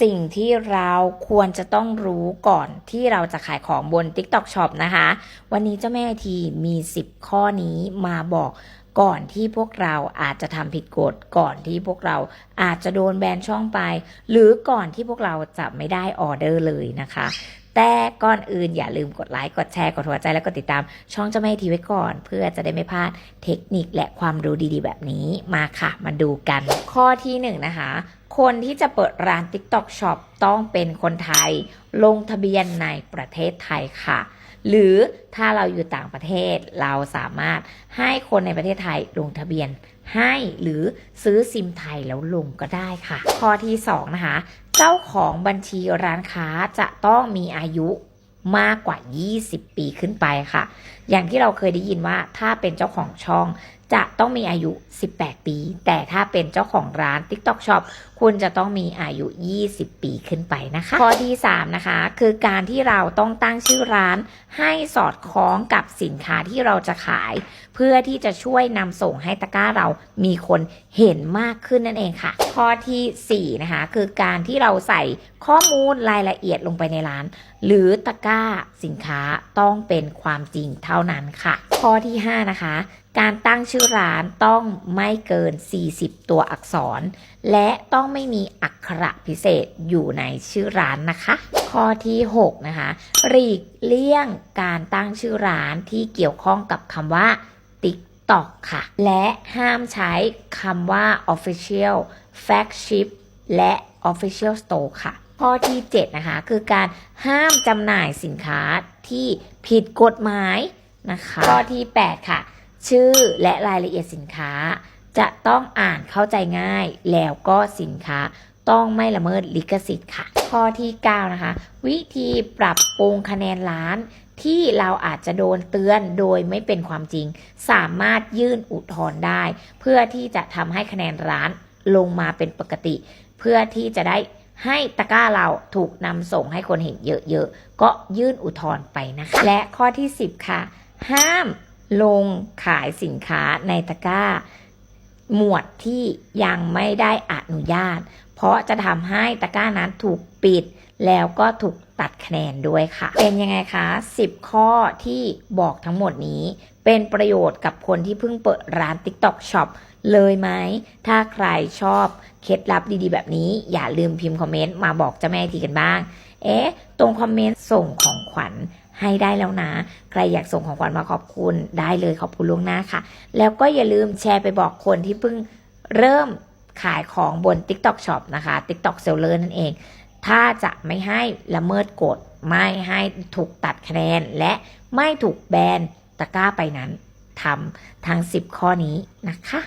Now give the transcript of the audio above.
สิ่งที่เราควรจะต้องรู้ก่อนที่เราจะขายของบน TikTok Shop นะคะ วันนี้เจ้าแม่ไอทีมี 10 ข้อนี้มาบอกก่อนที่พวกเราอาจจะทำผิดกฎก่อนที่พวกเราอาจจะโดนแบนช่องไป หรือก่อนที่พวกเราจะไม่ได้ออเดอร์เลยนะคะแต่ก่อนอื่นอย่าลืมกดไลค์กดแชร์กดหัวใจและกดติดตาม ช่องเจ้าแม่ไอทีไว้ก่อน เพื่อจะได้ไม่พลาดเทคนิคและความรู้ดีๆ แบบนี้มาค่ะ มาดูกันข้อที่หนึ่งนะคะ คนที่จะเปิดร้าน TikTok Shop ต้องเป็นคนไทย ลงทะเบียนในประเทศไทยค่ะ หรือถ้าเราอยู่ต่างประเทศเราสามารถให้คนในประเทศไทยลงทะเบียนให้หรือซื้อซิมไทยแล้วลงก็ได้ค่ะ ข้อที่ 2 นะคะ เจ้าของบัญชีร้านค้าจะต้องมีอายุมากกว่า 20 ปีขึ้นไปค่ะ อย่างที่เราเคยได้ยินว่าถ้าเป็นเจ้าของช่อง จะต้องมีอายุ 18 ปี แต่ถ้าเป็นเจ้าของร้าน TikTok Shop คุณจะต้องมีอายุ 20 ปีขึ้นไปนะคะ ข้อที่ 3 นะคะ คือการที่เราต้องตั้งชื่อร้าน ให้สอดคล้องกับสินค้าที่เราจะขาย เพื่อที่จะช่วยนำส่งให้ตะกร้าเรามีคนเห็นมากขึ้นนั่นเองค่ะ ข้อทีสี่4 นะคะ คือการที่เราใส่ข้อมูลรายละเอียดลงไปในร้าน หรือตะกร้าสินค้าต้องเป็นความจริงเท่านั้นค่ะ ข้อที่ 5 นะคะ การตั้งชื่อร้านต้องไม่เกิน 40 ตัวอักษร และต้องไม่มีอักขระพิเศษอยู่ในชื่อร้านนะคะ ข้อที่ 6 นะคะหลีกเลี่ยงการตั้งชื่อร้านที่เกี่ยวข้องกับคำว่า TikTok ค่ะ และห้ามใช้คำว่า Official Flagship และ Official Store ค่ะ ข้อที่ 7 นะคะ คือการห้ามจำหน่ายสินค้าที่ผิดกฎหมาย นะคะข้อที่ 8 ค่ะ ชื่อและรายละเอียดสินค้า จะต้องอ่านเข้าใจง่ายแล้วก็สินค้าต้องไม่ละเมิดลิขสิทธิ์ค่ะ ข้อที่ 9 นะคะ วิธีปรับปรุงคะแนนร้านที่เราอาจจะโดนเตือนโดยไม่เป็นความจริง สามารถยื่นอุทธรณ์ได้ เพื่อที่จะทำให้คะแนนร้านลงมาเป็นปกติ เพื่อที่จะได้ให้ตะกร้าเราถูกนำส่งให้คนเห็นเยอะๆ ก็ยื่นอุทธรณ์ไปนะคะ และข้อที่ 10 ค่ะ ห้ามลงขายสินค้าในตะกร้า หมวดที่ยังไม่ได้อนุญาต เพราะจะทำให้ตะกร้านั้นถูกปิด แล้วก็ถูกตัดคะแนนด้วยค่ะ เป็นยังไงคะ 10 ข้อที่บอกทั้งหมดนี้ เป็นประโยชน์กับคนที่เพิ่งเปิดร้าน TikTok Shop เลยไหม ถ้าใครชอบเคล็ดลับดีๆ แบบนี้ อย่าลืมพิมพ์คอมเมนต์มาบอกเจ้าแม่ทีกันบ้าง เอ๊ะ ตรงคอมเมนต์ส่งของขวัญให้ได้แล้วนะ ใครอยากส่งของขวัญมาขอบคุณได้เลยขอบคุณล่วงหน้าค่ะ แล้วก็อย่าลืมแชร์ไปบอกคนที่เพิ่งเริ่มขายของบน TikTok Shop นะคะ TikTok Seller นั่นเอง ถ้าจะไม่ให้ละเมิดกฎ ไม่ให้ถูกตัดคะแนน และไม่ถูกแบนตะกร้าไปนั้นทำทั้ง 10 ข้อนี้นะคะ